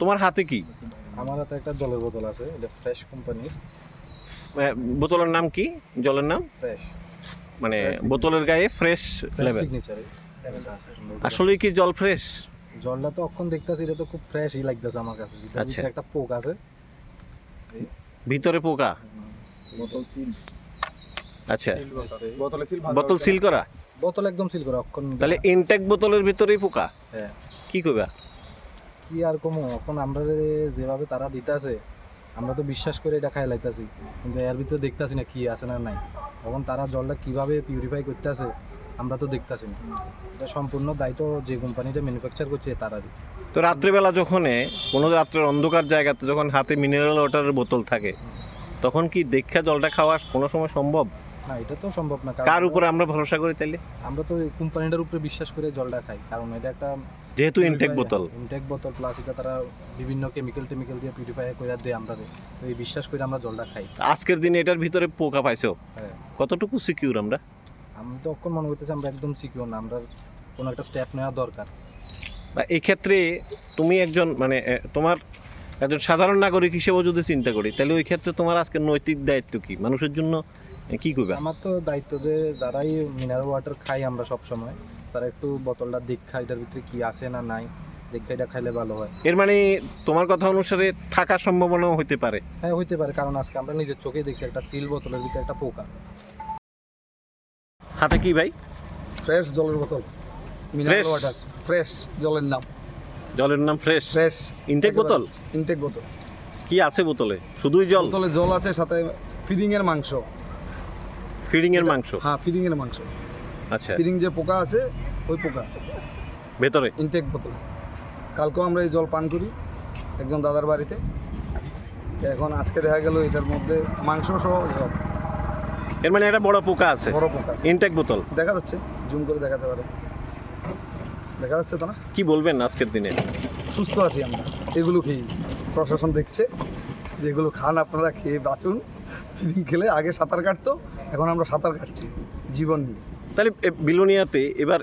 তোমার হাতে কি? আমার হাতে একটা জলের বোতল আছে এটা ফ্রেশ কোম্পানির। বোতলের নাম কি? জলের নাম? ফ্রেশ। মানে বোতলের গায়ে ফ্রেশ লেভেল আসলে কি জল ফ্রেশ জলটা তো অখন দেখতেছি এটা তো খুব ফ্রেশই লাগতেছে আমার কাছে। আচ্ছা। একটা পোক আছে। ভিতরে পোকা? বোতল সিল আচ্ছা। বোতলে। সিল বোতল সিল করা? বোতল একদম সিল করা অক্ষণ তাহলে ইনটেক বোতলের ভিতরেই পোকা? হ্যাঁ। কি করবা কি আর কমো? এখন আমরা যেভাবে তারা দিতেছে, আমরা তো বিশ্বাস করে এটা খাই লাইতাছি। কিন্তু এর ভিতরে দেখতাছি না কি আছে না নাই। এখন তারা জলটা কীভাবে পিউরিফাই করতেছে, আমরা তো দেখতাছি না। এটা সম্পূর্ণ দায়িত্ব যে কোম্পানিটা ম্যানুফ্যাকচার করছে, তারারই। তো রাত্রেবেলা যখন কোনো রাত্রের অন্ধকার জায়গাতে যখন হাতে মিনারেল ওয়াটারের বোতল থাকে, তখন কি দেখা জলটা খাওয়া কোনো সময় সম্ভব? না এটা তো সম্ভব না কার উপরে আমরা ভরসা করি তাইলে? আমরা তো এই কোম্পানিটার উপরে বিশ্বাস করে জলটা খাই কারণ এটা একটা যেহেতু ইনটেক বোতল। ইনটেক বোতল প্লাস এটা তারা বিভিন্ন কেমিক্যাল টেমিক্যাল দিয়ে পিউরিফাই করে দেয় আমরা তো এই বিশ্বাস করে আমরা জলটা খাই। আজকের দিনে এটার ভিতরে পোকা পাইছো? হ্যাঁ। কতটুকু সিকিউর আমরা? আমি তো অক্ষণ মনে করতেছি আমরা একদম সিকিউর না আমরা কোনো একটা স্টেপ নেওয়া দরকার। বা এই ক্ষেত্রে তুমি একজন মানে তোমার একজন সাধারণ নাগরিক হিসেবেও যদি চিন্তা করি তাহলে ওই ক্ষেত্রে তোমার আজকে নৈতিক দায়িত্ব কি? মানুষের জন্য কি করবে আমার তো দায়িত্ব যে যারাই মিনারেল ওয়াটার খাই আমরা সব সময় তারা একটু বোতলটা দেখা এটার ভিতরে কি আছে না নাই দেখা এটা খাইলে ভালো হয়। এর মানে তোমার কথা অনুসারে থাকার সম্ভাবনাও হতে পারে? হ্যাঁ হইতে পারে কারণ আজকে আমরা নিজের চোখে দেখছি একটা সিল বোতলের ভিতরে একটা পোকা। হাতে কি ভাই? ফ্রেশ জলের বোতল? মিনারেল ওয়াটার ফ্রেশ জলের নাম। জলের নাম ফ্রেশ ফ্রেশ ইনটেক বোতল? ইনটেক বোতল। কি আছে বোতলে? শুধুই জল? বোতলে জল আছে সাথে ফিডিং এর মাংস। ফিডিং এর মাংস? হ্যাঁ ফিডিং এর মাংস। আচ্ছা। ফিডিং যে পোকা আছে ওই পোকা। ভেতরে? ইনটেক বোতল। কালকেও আমরা এই জল পান করি একজন দাদার বাড়িতে। এখন আজকে দেখা গেল এটার মধ্যে মাংস সহ জল এর মানে একটা বড় পোকা আছে? বড় পোকা ইনটেক বোতল? দেখা যাচ্ছে জুম করে দেখাতে পারে। দেখা যাচ্ছে তো না? কি বলবেন আজকের দিনে? সুস্থ আছি আমরা। এগুলো খেয়ে প্রশাসন দেখছে? যেগুলো খান আপনারা খেয়ে বাঁচুন। ফিলিং খেলে আগে সাঁতার কাটতো এখন আমরা সাঁতার কাটছি জীবন নিয়ে। তাহলে বিলোনিয়াতে এবার